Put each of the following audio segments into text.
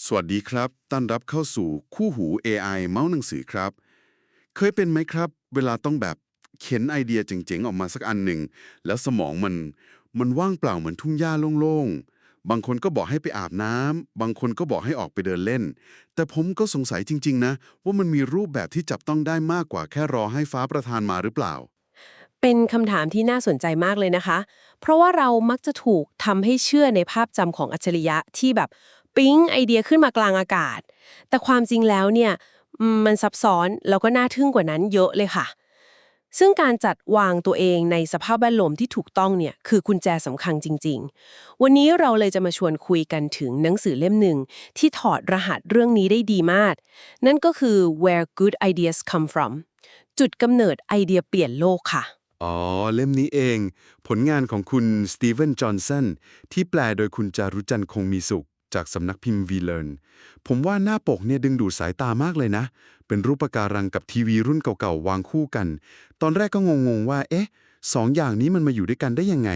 สวัสดีครับ ต้อนรับเข้าสู่คู่หู AI เมาส์หนังสือครับ เคยเป็นไหมครับ เวลาต้องแบบเข็นไอเดียเจ๋งๆ ออกมาสักอันหนึ่ง แล้วสมองมัน มันว่างเปล่าเหมือนทุ่งหญ้าโล่งๆ บางคนก็บอกให้ไปอาบน้ำ บางคนก็บอกให้ออกไปเดินเล่น แต่ผมก็สงสัยจริง ๆ นะ ว่ามันมีรูปแบบที่จับต้องได้มากกว่าแค่รอให้ฟ้าประทานมาหรือเปล่าเป็นคำถามที่น่าสนใจมากเลยนะคะ เพราะว่าเรามักจะถูกทำให้เชื่อในภาพจำของอัจฉริยะที่แบบ ปิ๊งไอเดียขึ้นมากลางอากาศ แต่ความจริงแล้วเนี่ยมันซับซ้อนแล้วก็น่าทึ่งกว่านั้นเยอะเลยค่ะ ซึ่งการจัดวางตัวเองในสภาพแวดล้อมที่ถูกต้องเนี่ยคือกุญแจสำคัญจริง ๆ วันนี้เราเลยจะมาชวนคุยกันถึงหนังสือเล่มหนึ่งที่ถอดรหัสเรื่องนี้ได้ดีมาก นั่นก็คือ Where Good Ideas Come From จุดกำเนิดไอเดียเปลี่ยนโลกค่ะอ๋อ เล่มนี้เอง ผลงานของคุณสตีเวนจอห์นสันที่แปลโดยคุณจารุจันทร์คงมีสุข จากสำนักพิมพ์วีเลนผมว่าหน้าปกเนี่ยดึงดูดสายตามากเลยนะ เป็นรูปปะการังกับทีวีรุ่นเก่าๆ วางคู่กัน ตอนแรกก็งงๆว่า เอ๊ะสองอย่างนี้มันมาอยู่ด้วยกันได้ยังไง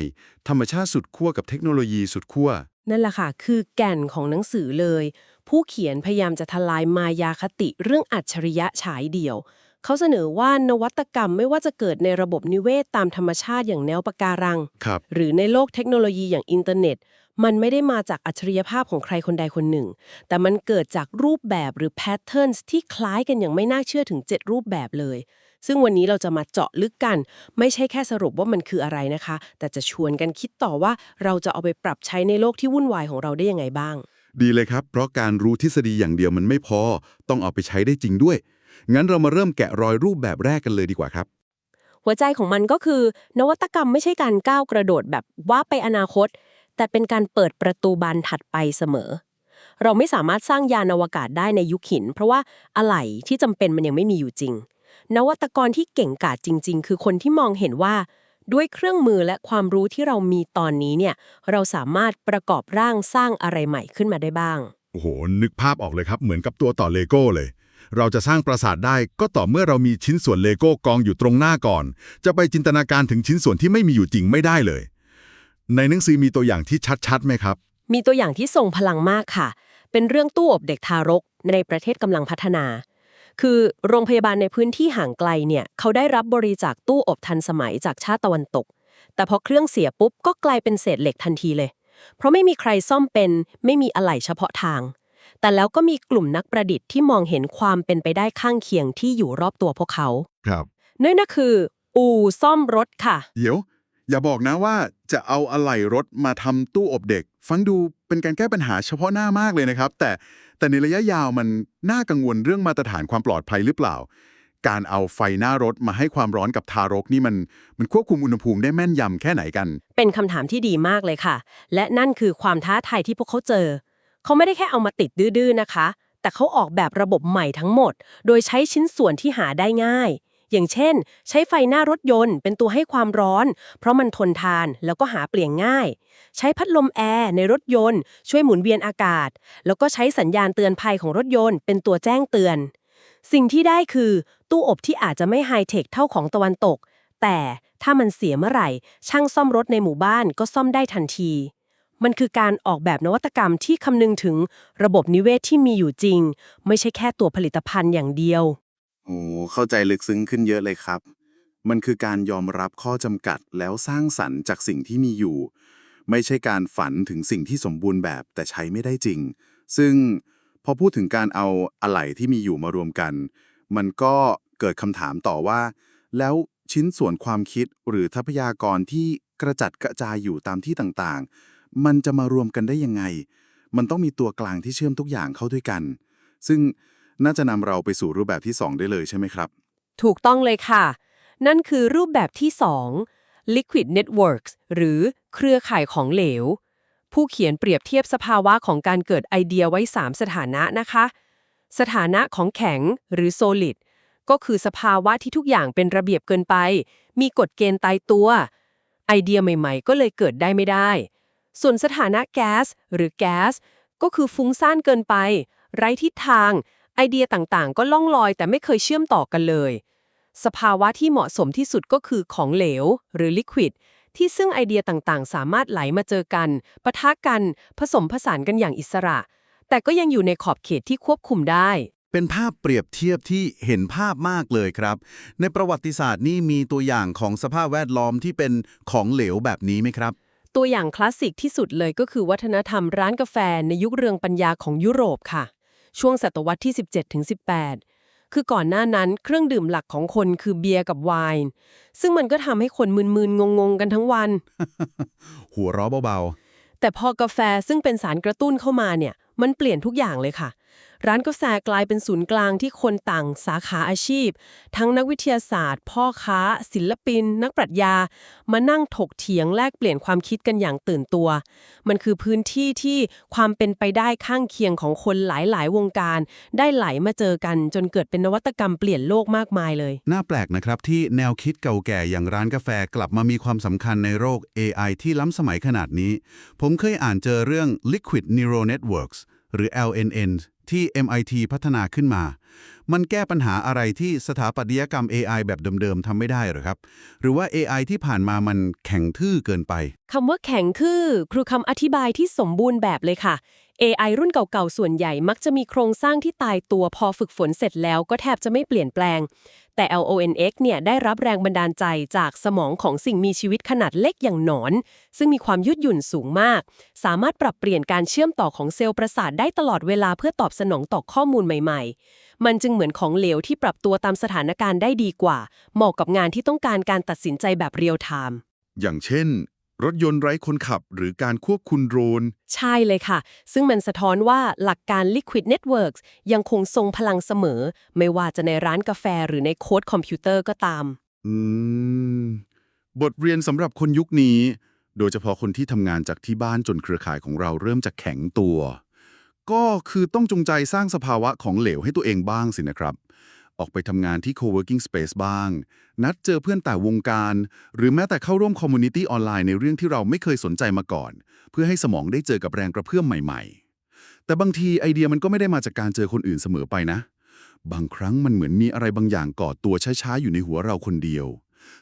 ธรรมชาติสุดขั้วกับเทคโนโลยีสุดขั้วนั่นแหละค่ะ คือแก่นของหนังสือเลย ผู้เขียนพยายามจะทลายมายาคติเรื่องอัจฉริยะฉายเดี่ยว เขาเสนอว่านวัตกรรมไม่ว่าจะเกิดในระบบนิเวศตามธรรมชาติอย่างแนวปะการังครับหรือในโลกเทคโนโลยีอย่างอินเทอร์เน็ต มันไม่ได้มาจากอัจฉริยภาพของใครคนใดคนหนึ่ง แต่มันเกิดจากรูปแบบหรือแพทเทิร์นที่คล้ายกันอย่างไม่น่าเชื่อถึง 7 รูปแบบเลย ซึ่งวันนี้เราจะมาเจาะลึกกัน ไม่ใช่แค่สรุปว่ามันคืออะไรนะคะ แต่จะชวนกันคิดต่อว่าเราจะเอาไปปรับใช้ในโลกที่วุ่นวายของเราได้ยังไงบ้าง ดีเลยครับ เพราะการรู้ทฤษฎีอย่างเดียวมันไม่พอ ต้องเอาไปใช้ได้จริงด้วย งั้นเรามาเริ่มแกะรอยรูปแบบแรกกันเลยดีกว่าครับ หัวใจของมันก็คือ นวัตกรรมไม่ใช่การก้าวกระโดดแบบว่าไปอนาคต แต่เป็นการเปิดประตูบานถัดไปเสมอ เราไม่สามารถสร้างยานอวกาศได้ในยุคหิน เพราะว่าอะไหล่ที่จำเป็นมันยังไม่มีอยู่จริง นวัตกรที่เก่งกาจจริง ๆ คือคนที่มองเห็นว่า ด้วยเครื่องมือและความรู้ที่เรามีตอนนี้เนี่ยเราสามารถประกอบร่างสร้างอะไรใหม่ขึ้นมาได้บ้างโอ้โหนึกภาพออกเลยครับ เหมือนกับตัวต่อเลโก้เลยเราจะสร้างปราสาทได้ก็ต่อเมื่อเรามีชิ้นส่วนเลโก้กองอยู่ตรงหน้าก่อน จะไปจินตนาการถึงชิ้นส่วนที่ไม่มีอยู่จริงไม่ได้เลย ในหนังสือมีตัวอย่างที่ชัดๆไหมครับ มีตัวอย่างที่ทรงพลังมากค่ะ เป็นเรื่องตู้อบเด็กทารกในประเทศกำลังพัฒนา คือโรงพยาบาลในพื้นที่ห่างไกลเนี่ยเขาได้รับบริจาคตู้อบทันสมัยจากชาติตะวันตก แต่พอเครื่องเสียปุ๊บก็กลายเป็นเศษเหล็กทันทีเลย เพราะไม่มีใครซ่อมเป็นไม่มีอะไหล่เฉพาะทาง แต่แล้วก็มีกลุ่มนักประดิษฐ์ที่มองเห็นความเป็นไปได้ข้างเคียงที่อยู่รอบตัวพวกเขาครับนั่นก็คือ อู่ซ่อมรถค่ะ เดี๋ยว อย่าบอกนะว่าจะเอาอะไหล่รถมาทำตู้อบเด็ก ฟังดูเป็นการแก้ปัญหาเฉพาะหน้ามากเลยนะครับ แต่แต่ในระยะยาวมันน่ากังวลเรื่องมาตรฐานความปลอดภัยหรือเปล่า การเอาไฟหน้ารถมาให้ความร้อนกับทารกนี่มันมันควบคุมอุณหภูมิได้แม่นยำแค่ไหนกัน เป็นคำถามที่ดีมากเลยค่ะ และนั่นคือความท้าทายที่พวกเขาเจอ เขาไม่ได้แค่เอามาติดดื้อๆนะคะ แต่เขาออกแบบระบบใหม่ทั้งหมด โดยใช้ชิ้นส่วนที่หาได้ง่าย อย่างเช่น ใช้ไฟหน้ารถยนต์เป็นตัวให้ความร้อน เพราะมันทนทานแล้วก็หาเปลี่ยนง่าย ใช้พัดลมแอร์ในรถยนต์ ช่วยหมุนเวียนอากาศ แล้วก็ใช้สัญญาณเตือนภัยของรถยนต์เป็นตัวแจ้งเตือน สิ่งที่ได้คือ ตู้อบที่อาจจะไม่ไฮเทคเท่าของตะวันตก แต่ถ้ามันเสียเมื่อไหร่ ช่างซ่อมรถในหมู่บ้านก็ซ่อมได้ทันที มันคือการออกแบบนวัตกรรมที่คำนึงถึงระบบนิเวศที่มีอยู่จริง ไม่ใช่แค่ตัวผลิตภัณฑ์อย่างเดียว โอ้เข้าใจลึกซึ้งขึ้นเยอะเลยครับ มันคือการยอมรับข้อจำกัดแล้วสร้างสรรค์จากสิ่งที่มีอยู่ ไม่ใช่การฝันถึงสิ่งที่สมบูรณ์แบบแต่ใช้ไม่ได้จริง ซึ่งพอพูดถึงการเอาอะไหล่ที่มีอยู่มารวมกัน มันก็เกิดคำถามต่อว่า แล้วชิ้นส่วนความคิดหรือทรัพยากรที่กระจัดกระจายอยู่ตามที่ต่างๆ มันจะมารวมกันได้ยังไง มันต้องมีตัวกลางที่เชื่อมทุกอย่างเข้าด้วยกัน ซึ่ง น่าจะนำเราไปสู่รูปแบบที่สองได้เลยใช่ไหมครับ ถูกต้องเลยค่ะ นั่นคือรูปแบบที่ 2 Liquid Networks หรือเครือข่ายของเหลว ผู้เขียนเปรียบเทียบสภาวะของการเกิดไอเดียไว้ 3 สถานะนะคะ สถานะของแข็งหรือ solid ก็คือสภาวะที่ทุกอย่างเป็นระเบียบเกินไป มีกฎเกณฑ์ตายตัว ไอเดียใหม่ๆ ก็เลยเกิดได้ไม่ได้ ส่วนสถานะแก๊สหรือแก๊สก็คือฟุ้งซ่านเกินไป ไร้ทิศทาง ไอเดียต่างๆ ก็ล่องลอยแต่ไม่เคยเชื่อมต่อกันเลย สภาวะที่เหมาะสมที่สุดก็คือของเหลว หรือลิควิดที่ซึ่งไอเดียต่างๆ สามารถไหลมาเจอกันปะทะกัน ผสมผสานกันอย่างอิสระ แต่ก็ยังอยู่ในขอบเขตที่ควบคุมได้ เป็นภาพเปรียบเทียบที่เห็นภาพมากเลยครับ ในประวัติศาสตร์นี่มีตัวอย่างของสภาพแวดล้อมที่เป็นของเหลวแบบนี้ไหมครับ ตัวอย่างคลาสสิกที่สุดเลยก็คือวัฒนธรรมร้านกาแฟในยุคเรืองปัญญาของยุโรปค่ะ ช่วงศตวรรษที่ 17-18 คือก่อนหน้านั้นเครื่องดื่มหลักของคนคือเบียร์กับไวน์ซึ่งมันก็ทำให้คนมึนๆงงๆกันทั้งวัน หัวเราะเบาแต่พอกาแฟซึ่งเป็นสารกระตุ้นเข้ามาเนี่ย มันเปลี่ยนทุกอย่างเลยค่ะ ร้านกาแฟกลายเป็นศูนย์กลางที่คนต่างสาขาอาชีพ ทั้งนักวิทยาศาสตร์ พ่อค้า ศิลปิน นักปรัชญา มานั่งถกเถียงแลกเปลี่ยนความคิดกันอย่างตื่นตัว มันคือพื้นที่ที่ความเป็นไปได้ข้างเคียงของคนหลายๆ วงการ ได้ไหลมาเจอกันจนเกิดเป็นนวัตกรรมเปลี่ยนโลกมากมายเลย น่าแปลกนะครับที่แนวคิดเก่าแก่อย่างร้านกาแฟกลับมามีความสำคัญในโลก AI ที่ล้ำสมัยขนาดนี้ ผมเคยอ่านเจอเรื่อง Liquid Neural Networks หรือ LNN ที่ MIT พัฒนาขึ้นมา มันแก้ปัญหาอะไรที่สถาปัตยกรรม AI แบบเดิมๆทำไม่ได้หรอครับ หรือว่า AI ที่ผ่านมามันแข็งทื่อเกินไปคำว่าแข็งทื่อคือคำอธิบายที่สมบูรณ์แบบเลยค่ะ AI รุ่นเก่าๆ ส่วนใหญ่มักจะมีโครงสร้างที่ตายตัวพอฝึกฝนเสร็จแล้วก็แทบจะไม่เปลี่ยนแปลง แต่ LONX เนี่ยได้รับแรงบันดาลใจจากสมองของสิ่งมีชีวิตขนาดเล็กอย่างหนอน ซึ่งมีความยืดหยุ่นสูงมาก สามารถปรับเปลี่ยนการเชื่อมต่อของเซลล์ประสาทได้ตลอดเวลาเพื่อตอบสนองต่อข้อมูลใหม่ๆ มันจึงเหมือนของเหลวที่ปรับตัวตามสถานการณ์ได้ดีกว่า เหมาะกับงานที่ต้องการการตัดสินใจแบบเรียลไทม์อย่างเช่น รถยนต์ไร้คนขับหรือการควบคุมโดรน ใช่เลยค่ะ ซึ่งมันสะท้อนว่าหลักการ Liquid Networks ยังคงทรงพลังเสมอ ไม่ว่าจะในร้านกาแฟหรือในโค้ดคอมพิวเตอร์ก็ตาม อืม บทเรียนสำหรับคนยุคนี้ โดยเฉพาะคนที่ทำงานจากที่บ้านจนเครือข่ายของเราเริ่มจะแข็งตัว ก็คือต้องจงใจสร้างสภาวะของเหลวให้ตัวเองบ้างสินะครับ ออกไปทำงานที่ co-working space บ้าง นัดเจอเพื่อนแต่วงการ หรือแม้แต่เข้าร่วมคอมมูนิตี้ออนไลน์ในเรื่องที่เราไม่เคยสนใจมาก่อน เพื่อให้สมองได้เจอกับแรงกระเพื่อมใหม่ ๆ แต่บางทีไอเดียมันก็ไม่ได้มาจากการเจอคนอื่นเสมอไปนะ บางครั้งมันเหมือนมีอะไรบางอย่างก่อตัวช้าๆอยู่ในหัวเราคนเดียว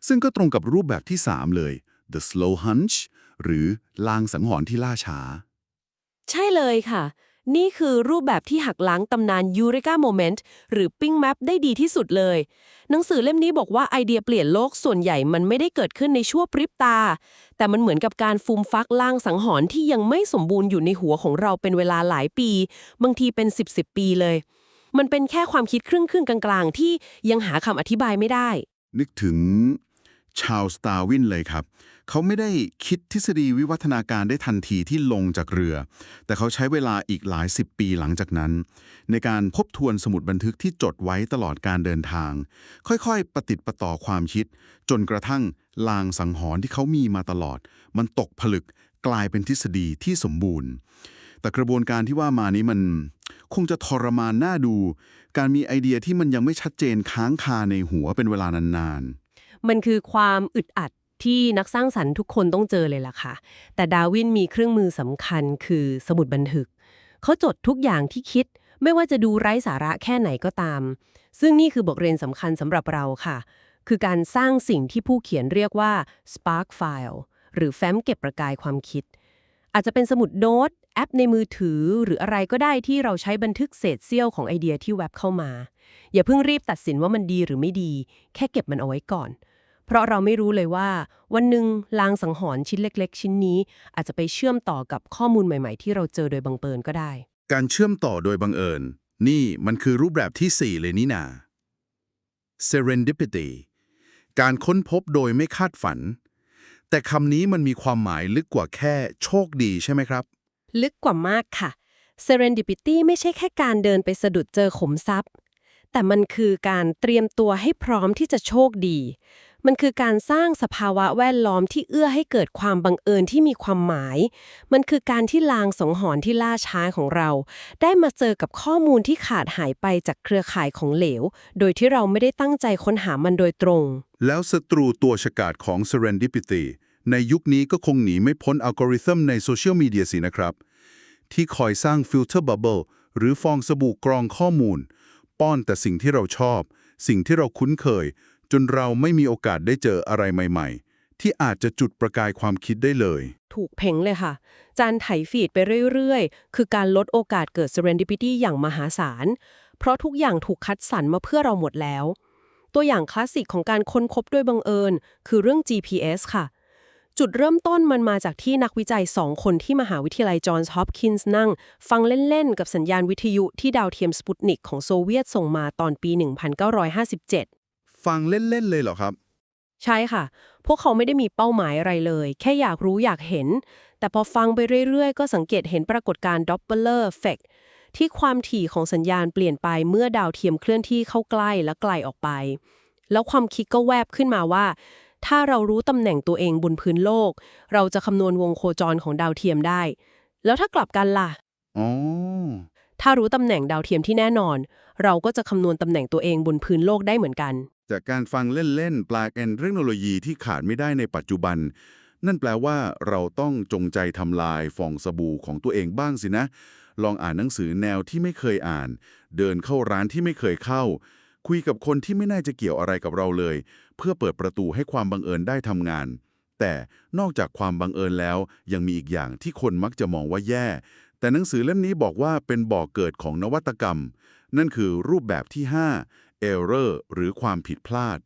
ซึ่งก็ตรงกับรูปแบบที่ 3 เลย the slow hunch หรือลางสังหรณ์ที่ล่าช้า ใช่เลยค่ะ นี่คือรูปแบบที่หักล้างตำนาน Eureka Moment หรือ Ping Map ได้ดีที่สุดเลย หนังสือเล่มนี้บอกว่าไอเดียเปลี่ยนโลกส่วนใหญ่มันไม่ได้เกิดขึ้นในชั่วพริบตา แต่มันเหมือนกับการฟูมฟักล่างสังหรณ์ที่ยังไม่สมบูรณ์อยู่ในหัวของเราเป็นเวลาหลายปี บางทีเป็น 10บสปีเลย มันเป็นแค่ความคิดครึ่งครึ่งๆกลางๆ ที่ยังหาคำอธิบายไม่ได้ นึกถึง ชาลสตาร์วินเลยครับ เขาไม่ได้คิดทฤษฎีวิวัฒนาการได้ทันทีที่ลงจากเรือ แต่เขาใช้เวลาอีกหลายสิบปีหลังจากนั้น ในการทบทวนสมุดบันทึกที่จดไว้ตลอดการเดินทาง ค่อยๆ ประติดประต่อความคิด จนกระทั่งลางสังหรณ์ที่เขามีมาตลอด มันตกผลึกกลายเป็นทฤษฎีที่สมบูรณ์ แต่กระบวนการที่ว่ามานี้มันคงจะทรมานน่าดู การมีไอเดียที่มันยังไม่ชัดเจนค้างคาในหัวเป็นเวลานานๆ มันคือความอึดอัดที่นักสร้างสรรค์ทุกคนต้องเจอเลยล่ะค่ะ แต่ดาวินมีเครื่องมือสำคัญคือสมุดบันทึก เขาจดทุกอย่างที่คิด ไม่ว่าจะดูไร้สาระแค่ไหนก็ตาม ซึ่งนี่คือบทเรียนสำคัญสำหรับเราค่ะ คือการสร้างสิ่งที่ผู้เขียนเรียกว่า spark file หรือแฟ้มเก็บประกายความคิด อาจจะเป็นสมุดโน้ตแอปในมือถือ หรืออะไรก็ได้ที่เราใช้บันทึกเศษเสี้ยวของไอเดียที่แวบเข้ามา อย่าเพิ่งรีบตัดสินว่ามันดีหรือไม่ดี แค่เก็บมันเอาไว้ก่อน เพราะเราไม่รู้เลยว่า วันหนึ่งลางสังหรณ์ชิ้นเล็ก ๆ ชิ้นนี้ อาจจะไปเชื่อมต่อกับข้อมูลใหม่ ๆ ที่เราเจอโดยบังเอิญก็ได้ การเชื่อมต่อโดยบังเอิญ นี่มันคือรูปแบบที่ 4 เลยนี่นา serendipity การค้นพบโดยไม่คาดฝัน แต่คำนี้มันมีความหมายลึกกว่าแค่โชคดีใช่ไหมครับ ลึกกว่ามากค่ะ serendipity ไม่ใช่แค่การเดินไปสะดุดเจอขมทรัพย์ แต่มันคือการเตรียมตัวให้พร้อมที่จะโชคดี มันคือการสร้างสภาวะแวดล้อมที่เอื้อให้เกิดความบังเอิญที่มีความหมาย มันคือการที่ลางสงหรณ์ที่ล่าช้าของเรา ได้มาเจอกับข้อมูลที่ขาดหายไปจากเครือข่ายของเหลว โดยที่เราไม่ได้ตั้งใจค้นหามันโดยตรง แล้วศัตรูตัวฉกาจของ serendipity ในยุคนี้ก็คงหนีไม่พ้นอัลกอริทึมในโซเชียลมีเดียสินะครับ ที่คอยสร้างฟิลเตอร์บับเบิลหรือฟองสบู่กรองข้อมูล ป้อนแต่สิ่งที่เราชอบ สิ่งที่เราคุ้นเคย จนเราไม่มีโอกาสได้เจออะไรใหม่ ๆ ที่อาจจะจุดประกายความคิดได้เลย ถูกเพ่งเลยค่ะ จานไถฟีดไปเรื่อยๆ คือการลดโอกาสเกิด serendipity อย่างมหาศาล เพราะทุกอย่างถูกคัดสรรมาเพื่อเราหมดแล้ว ตัวอย่างคลาสสิกของการค้นพบด้วยบังเอิญ คือเรื่อง GPS ค่ะจุดเริ่มต้นมันมาจากที่นักวิจัยสองคนที่มหาวิทยาลัยจอห์นส์ฮอปกินส์นั่ง ฟังเล่น ๆ กับสัญญาณวิทยุที่ดาวเทียมสปุตนิกของโซเวียตส่งมาตอนปี 1957 ฟังเล่น ๆ เลยเหรอครับ ใช่ค่ะ พวกเขาไม่ได้มีเป้าหมายอะไรเลย แค่อยากรู้อยากเห็น แต่พอฟังไปเรื่อย ๆ ก็สังเกตเห็นปรากฏการณ์ Doppler effect ที่ความถี่ของสัญญาณเปลี่ยนไปเมื่อดาวเทียมเคลื่อนที่เข้าใกล้และไกลออกไป แล้วความคิดก็แวบขึ้นมาว่า ถ้าเรารู้ตำแหน่งตัวเองบนพื้นโลก เราจะคำนวณวงโคจรของดาวเทียมได้ แล้วถ้ากลับกันล่ะ อ๋อ ถ้ารู้ตำแหน่งดาวเทียมที่แน่นอน เราก็จะคำนวณตำแหน่งตัวเองบนพื้นโลกได้เหมือนกัน จากการฟังเล่นๆปลาแอนเทคโนโลยีที่ขาดไม่ได้ในปัจจุบัน นั่นแปลว่าเราต้องจงใจทำลายฟองสบู่ของตัวเองบ้างสินะ ลองอ่านหนังสือแนวที่ไม่เคยอ่าน เดินเข้าร้านที่ไม่เคยเข้า คุยกับคนที่ไม่น่าจะเกี่ยวอะไรกับเราเลย เพื่อเปิดประตูให้ความบังเอิญได้ทำงานแต่นอกจากความบังเอิญแล้วยังมีอีกอย่างที่คนมักจะมองว่าแย่ แต่หนังสือเล่มนี้บอกว่าเป็นบ่อกเกิดของนวัตกรรม นั่นคือรูปแบบที่ 5 error หรือความผิดพลาด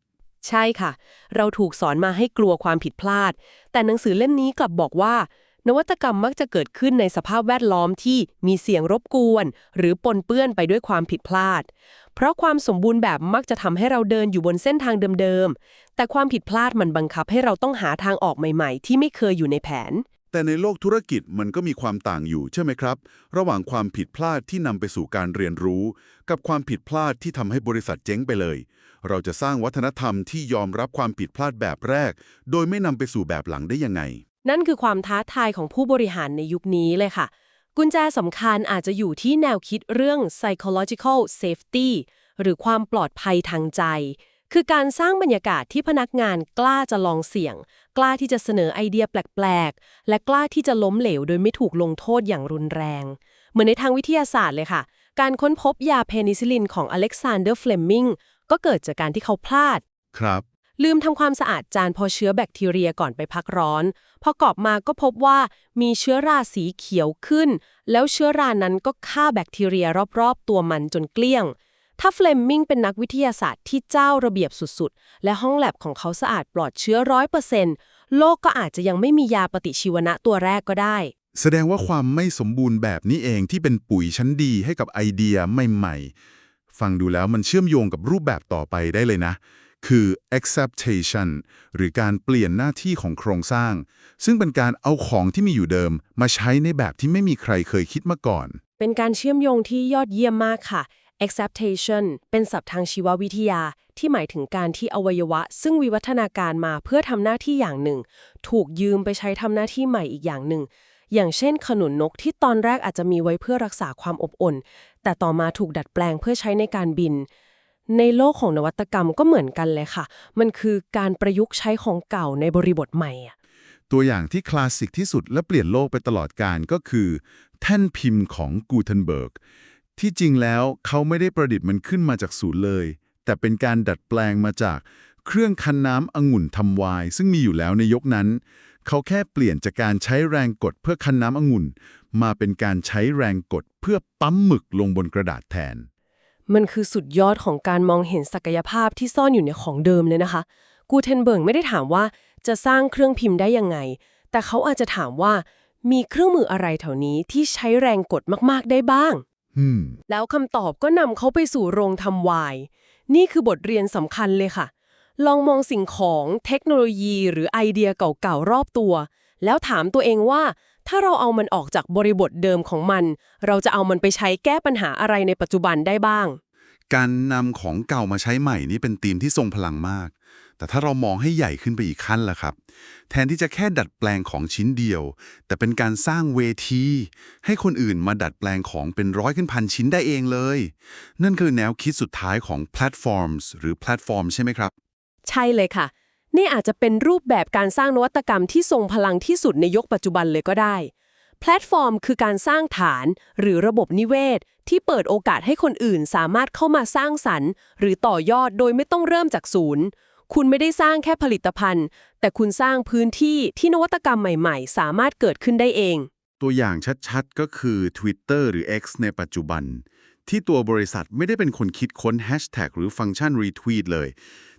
ใช่ค่ะ เราถูกสอนมาให้กลัวความผิดพลาด แต่หนังสือเล่มนี้กลับบอกว่า นวัตกรรมมักจะเกิดขึ้นในสภาพแวดล้อมที่มีเสียงรบกวน หรือปนเปื้อนไปด้วยความผิดพลาด เพราะความสมบูรณ์แบบมักจะทำให้เราเดินอยู่บนเส้นทางเดิมๆแต่ความผิดพลาดมันบังคับให้เราต้องหาทางออกใหม่ ๆ ที่ไม่เคยอยู่ในแผน แต่ในโลกธุรกิจมันก็มีความต่างอยู่ใช่ไหมครับ ระหว่างความผิดพลาดที่นำไปสู่การเรียนรู้ กับความผิดพลาดที่ทำให้บริษัทเจ๊งไปเลย เราจะสร้างวัฒนธรรมที่ยอมรับความผิดพลาดแบบแรก โดยไม่นำไปสู่แบบหลังได้ยังไง นั่นคือความท้าทายของผู้บริหารในยุคนี้เลยค่ะ กุญแจสำคัญอาจจะอยู่ที่แนวคิดเรื่อง psychological safety หรือความปลอดภัยทางใจ คือการสร้างบรรยากาศที่พนักงานกล้าจะลองเสี่ยง กล้าที่จะเสนอไอเดียแปลกๆ และกล้าที่จะล้มเหลวโดยไม่ถูกลงโทษอย่างรุนแรง เหมือนในทางวิทยาศาสตร์เลยค่ะ การค้นพบยาเพนิซิลินของอเล็กซานเดอร์เฟลมิงก็เกิดจากการที่เขาพลาด ครับ ลืมทำความสะอาดจานพอเชื้อแบคทีเรียก่อนไปพักร้อน พอกรอบมาก็พบว่ามีเชื้อราสีเขียวขึ้น แล้วเชื้อรานั้นก็ฆ่าแบคทีเรียรอบๆ ตัวมันจนเกลี้ยง ถ้าเฟลมมิงเป็นนักวิทยาศาสตร์ที่เจ้าระเบียบสุดๆ และห้องแลบของเขาสะอาดปลอดเชื้อร้อยเปอร์เซ็นต์โลกก็อาจจะยังไม่มียาปฏิชีวนะตัวแรกก็ได้ แสดงว่าความไม่สมบูรณ์แบบนี้เองที่เป็นปุ๋ยชั้นดีให้กับไอเดียใหม่ๆ ฟังดูแล้วมันเชื่อมโยงกับรูปแบบต่อไปได้เลยนะ คือ acceptation หรือการเปลี่ยนหน้าที่ของโครงสร้าง ซึ่งเป็นการเอาของที่มีอยู่เดิม มาใช้ในแบบที่ไม่มีใครเคยคิดมาก่อน เป็นการเชื่อมโยงที่ยอดเยี่ยมมากค่ะ acceptation เป็นศัพท์ทางชีววิทยา ที่หมายถึงการที่อวัยวะ ซึ่งวิวัฒนาการมาเพื่อทำหน้าที่อย่างหนึ่ง ถูกยืมไปใช้ทำหน้าที่ใหม่อีกอย่างหนึ่ง อย่างเช่น ขนุนนกที่ตอนแรกอาจจะมีไว้เพื่อรักษาความอบอุ่น แต่ต่อมาถูกดัดแปลงเพื่อใช้ในการบิน ในโลกของนวัตกรรมก็เหมือนกันเลยค่ะ มันคือการประยุกต์ใช้ของเก่าในบริบทใหม่อะตัวอย่างที่คลาสสิกที่สุดและเปลี่ยนโลกไปตลอดการก็คือ แท่นพิมพ์ของกูเทนเบิร์ก ที่จริงแล้วเขาไม่ได้ประดิษฐ์มันขึ้นมาจากศูนย์เลย แต่เป็นการดัดแปลงมาจากเครื่องคั้นน้ำองุ่นทำวน์ซึ่งมีอยู่แล้วในยกนั้น เขาแค่เปลี่ยนจากการใช้แรงกดเพื่อคั้นน้ำองุ่น มาเป็นการใช้แรงกดเพื่อปั๊มหมึกลงบนกระดาษแทน มันคือสุดยอดของการมองเห็นศักยภาพที่ซ่อนอยู่ในของเดิมเลยนะคะ กูเทนเบิร์กไม่ได้ถามว่าจะสร้างเครื่องพิมพ์ได้ยังไง แต่เขาอาจจะถามว่ามีเครื่องมืออะไรแถวนี้ที่ใช้แรงกดมากๆได้บ้าง แล้วคำตอบก็นำเขาไปสู่โรงทำไวน์นี่คือบทเรียนสำคัญเลยค่ะ ลองมองสิ่งของเทคโนโลยีหรือไอเดียเก่าๆรอบตัว แล้วถามตัวเองว่า ถ้าเราเอามันออกจากบริบทเดิมของมัน เราจะเอามันไปใช้แก้ปัญหาอะไรในปัจจุบันได้บ้าง การนำของเก่ามาใช้ใหม่นี่เป็นธีมที่ทรงพลังมาก แต่ถ้าเรามองให้ใหญ่ขึ้นไปอีกขั้นล่ะครับ แทนที่จะแค่ดัดแปลงของชิ้นเดียว แต่เป็นการสร้างเวที ให้คนอื่นมาดัดแปลงของเป็นร้อยขึ้นพันชิ้นได้เองเลย นั่นคือแนวคิดสุดท้ายของ platforms หรือ platform ใช่ไหมครับ ใช่เลยค่ะ นี่อาจจะเป็นรูปแบบการสร้างนวัตกรรมที่ทรงพลังที่สุดในยุคปัจจุบันเลยก็ได้แพลตฟอร์มคือการสร้างฐานหรือระบบนิเวศ ที่เปิดโอกาสให้คนอื่นสามารถเข้ามาสร้างสรรค์ หรือต่อยอดโดยไม่ต้องเริ่มจากศูนย์ คุณไม่ได้สร้างแค่ผลิตภัณฑ์ แต่คุณสร้างพื้นที่ที่นวัตกรรมใหม่ ๆ สามารถเกิดขึ้นได้เอง ตัวอย่างชัดๆ ก็คือ Twitter หรือ X ในปัจจุบัน ที่ตัวบริษัทไม่ได้เป็นคนคิดค้นแฮชแท็กหรือฟังก์ชันรีทวีตเลย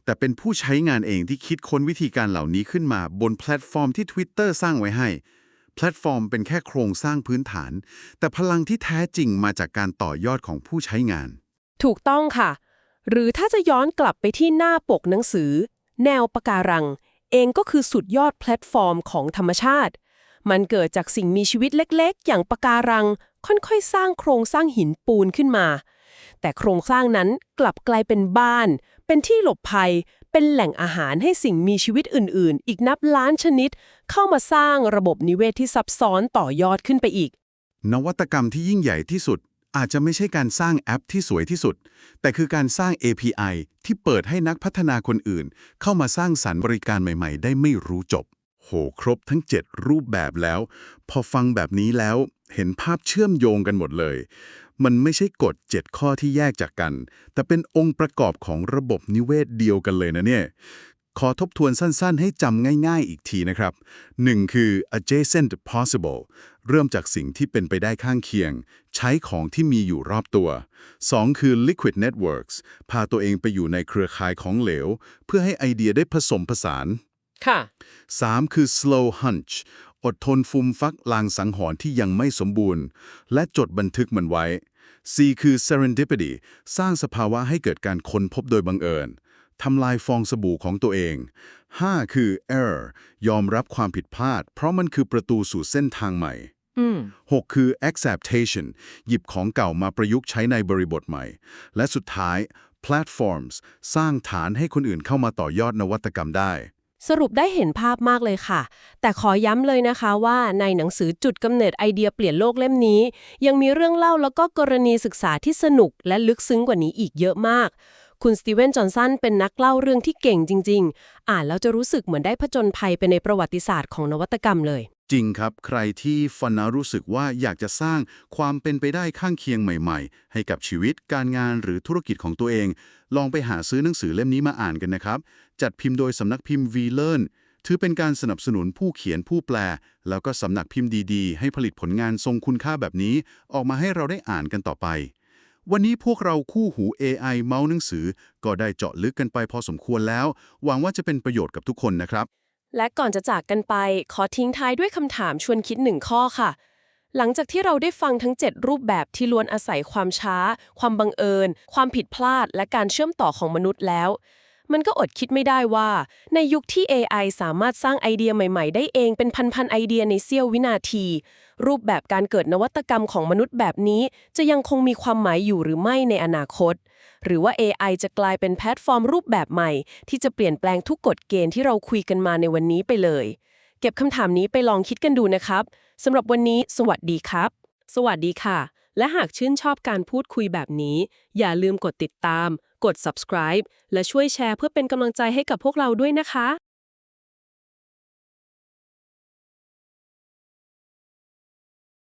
แต่เป็นผู้ใช้งานเองที่คิดค้นวิธีการเหล่านี้ขึ้นมาบนแพลตฟอร์มที่ Twitter สร้างไว้ให้แพลตฟอร์มเป็นแค่โครงสร้างพื้นฐาน แต่พลังที่แท้จริงมาจากการต่อยอดของผู้ใช้งาน ถูกต้องค่ะ หรือถ้าจะย้อนกลับไปที่หน้าปกหนังสือ แนวปะการัง เองก็คือสุดยอดแพลตฟอร์มของธรรมชาติ มันเกิดจากสิ่งมีชีวิตเล็กๆ อย่างปะการัง ค่อยๆ สร้างโครงสร้างหินปูนขึ้นมา แต่โครงสร้างนั้นกลับกลายเป็นบ้าน เป็นที่หลบภัย เป็นแหล่งอาหารให้สิ่งมีชีวิตอื่นๆ อีกนับล้านชนิด เข้ามาสร้างระบบนิเวศที่ซับซ้อนต่อยอดขึ้นไปอีก นวัตกรรมที่ยิ่งใหญ่ที่สุด อาจจะไม่ใช่การสร้างแอปที่สวยที่สุด แต่คือการสร้าง API ที่เปิดให้นักพัฒนาคนอื่น เข้ามาสร้างสรรค์บริการใหม่ๆ ได้ไม่รู้จบ โห ครบทั้ง 7 รูปแบบแล้ว พอฟังแบบนี้แล้วเห็นภาพเชื่อมโยงกันหมดเลย มันไม่ใช่กฎ 7 ข้อที่แยกจากกัน แต่เป็นองค์ประกอบของระบบนิเวศเดียวกันเลยนะเนี่ย ขอทบทวนสั้นๆ ให้จำง่ายๆ อีกทีนะครับ 1. คือ adjacent possible เริ่มจากสิ่งที่เป็นไปได้ข้างเคียง ใช้ของที่มีอยู่รอบตัว 2. คือ liquid networks พาตัวเองไปอยู่ในเครือข่ายของเหลว เพื่อให้ไอเดียได้ผสมผสาน ค่ะ 3. คือ slow hunch อดทนฟุมฟักลางสังหรณ์ที่ยังไม่สมบูรณ์ และจดบันทึกมันไว้ 4. คือ serendipity สร้างสภาวะให้เกิดการค้นพบโดยบังเอิญทำลายฟองสบู่ของตัวเอง 5. คือ error ยอมรับความผิดพลาด เพราะมันคือประตูสู่เส้นทางใหม่อืม 6 คือ acceptation หยิบของเก่ามาประยุกต์ใช้ในบริบทใหม่ และสุดท้าย platforms สร้างฐานให้คนอื่นเข้ามาต่อยอดนวัตกรรมได้ สรุปได้เห็นภาพมากเลยค่ะ แต่ขอย้ำเลยนะคะว่าในหนังสือจุดกำเนิดไอเดียเปลี่ยนโลกเล่มนี้ ยังมีเรื่องเล่าแล้วก็กรณีศึกษาที่สนุกและลึกซึ้งกว่านี้อีกเยอะมาก คุณสตีเวนจอห์นสันเป็นนักเล่าเรื่องที่เก่งจริง ๆ อ่านแล้วจะรู้สึกเหมือนได้ผจญภัยไปในประวัติศาสตร์ของนวัตกรรมเลย จริงครับ ใครที่ฟันนารู้สึกว่าอยากจะสร้างความเป็นไปได้ข้างเคียงใหม่ ๆ ให้กับชีวิตการงานหรือธุรกิจของตัวเอง ลองไปหาซื้อหนังสือเล่มนี้มาอ่านกันนะครับ จัดพิมพ์โดยสำนักพิมพ์ V Learn ถือเป็นการสนับสนุนผู้เขียนผู้แปล แล้วก็สำนักพิมพ์ดีๆ ให้ผลิตผลงานทรงคุณค่าแบบนี้ ออกมาให้เราได้อ่านกันต่อไป วันนี้พวกเราคู่หู AI เมาส์หนังสือ ก็ได้เจาะลึกกันไปพอสมควรแล้ว หวังว่าจะเป็นประโยชน์กับทุกคนนะครับ และก่อนจะจากกันไป ขอทิ้งท้ายด้วยคำถามชวนคิดหนึ่งข้อค่ะ หลังจากที่เราได้ฟังทั้ง 7 รูปแบบที่ล้วนอาศัยความช้า ความบังเอิญ ความผิดพลาด และการเชื่อมต่อของมนุษย์แล้ว มันก็อดคิดไม่ได้ว่า ในยุคที่ AI สามารถสร้างไอเดียใหม่ ๆ ได้เองเป็นพันๆไอเดียในเสี้ยววินาที รูปแบบการเกิดนวัตกรรมของมนุษย์แบบนี้ จะยังคงมีความหมายอยู่หรือไม่ในอนาคต หรือว่า AI จะกลายเป็นแพลตฟอร์มรูปแบบใหม่ ที่จะเปลี่ยนแปลงทุกกฎเกณฑ์ที่เราคุยกันมาในวันนี้ไปเลย เก็บคำถามนี้ไปลองคิดกันดูนะครับสำหรับวันนี้ สวัสดีครับ สวัสดีค่ะ และหากชื่นชอบการพูดคุยแบบนี้ อย่าลืมกดติดตาม กด subscribe และช่วยแชร์เพื่อเป็นกำลังใจให้กับพวกเราด้วยนะคะ